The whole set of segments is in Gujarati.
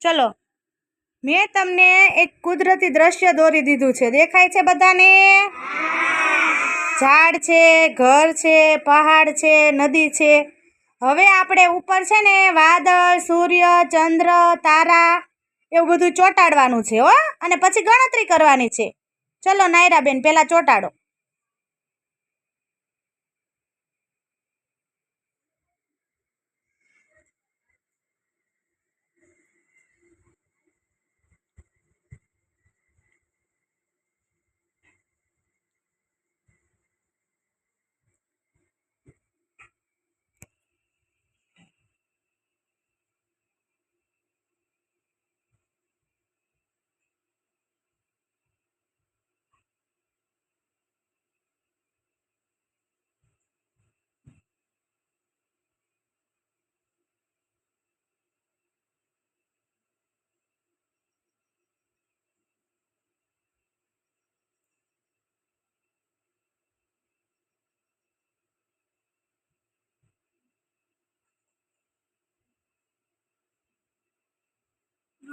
ચલો. મેં તમને એક કુદરતી દ્રશ્ય દોરી દીધું છે. દેખાય છે બધાને? ઝાડ છે, ઘર છે, પહાડ છે, નદી છે. હવે આપણે ઉપર છે ને વાદળ, સૂર્ય, ચંદ્ર, તારા એવું બધું ચોંટાડવાનું છે હો. અને પછી ગણતરી કરવાની છે. ચલો નાયરાબેન, પહેલાં ચોંટાડો.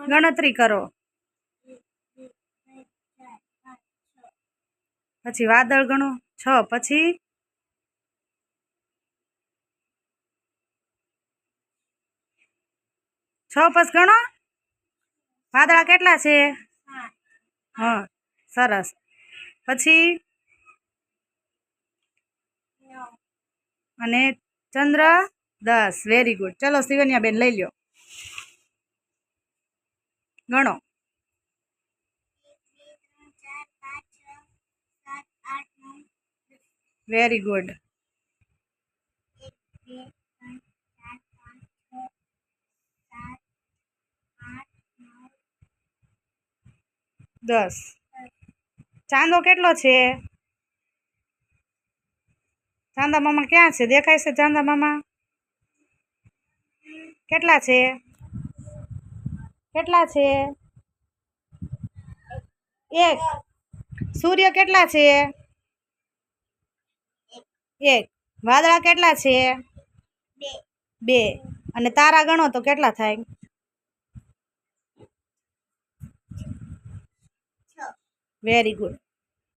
ગણતરી કરો. પછી વાદળ ગણો. છ, પછી? છ પછી ગણો. વાદળા કેટલા છે? હા, સરસ. પછી? અને ચંદ્ર દસ. વેરી ગુડ ચલો શિવન્યા બેન લઈ લ્યો. ગણો. વેરી ગુડ દસ. ચાંદો કેટલો છે? ચાંદા મામા ક્યાં છે? દેખાય છે ચાંદા મામા? કેટલા છે? કેટલા છે? એક. સૂર્ય કેટલા છે? એક. વાદળા કેટલા છે? બે. અને તારા ગણો તો કેટલા થાય? Very good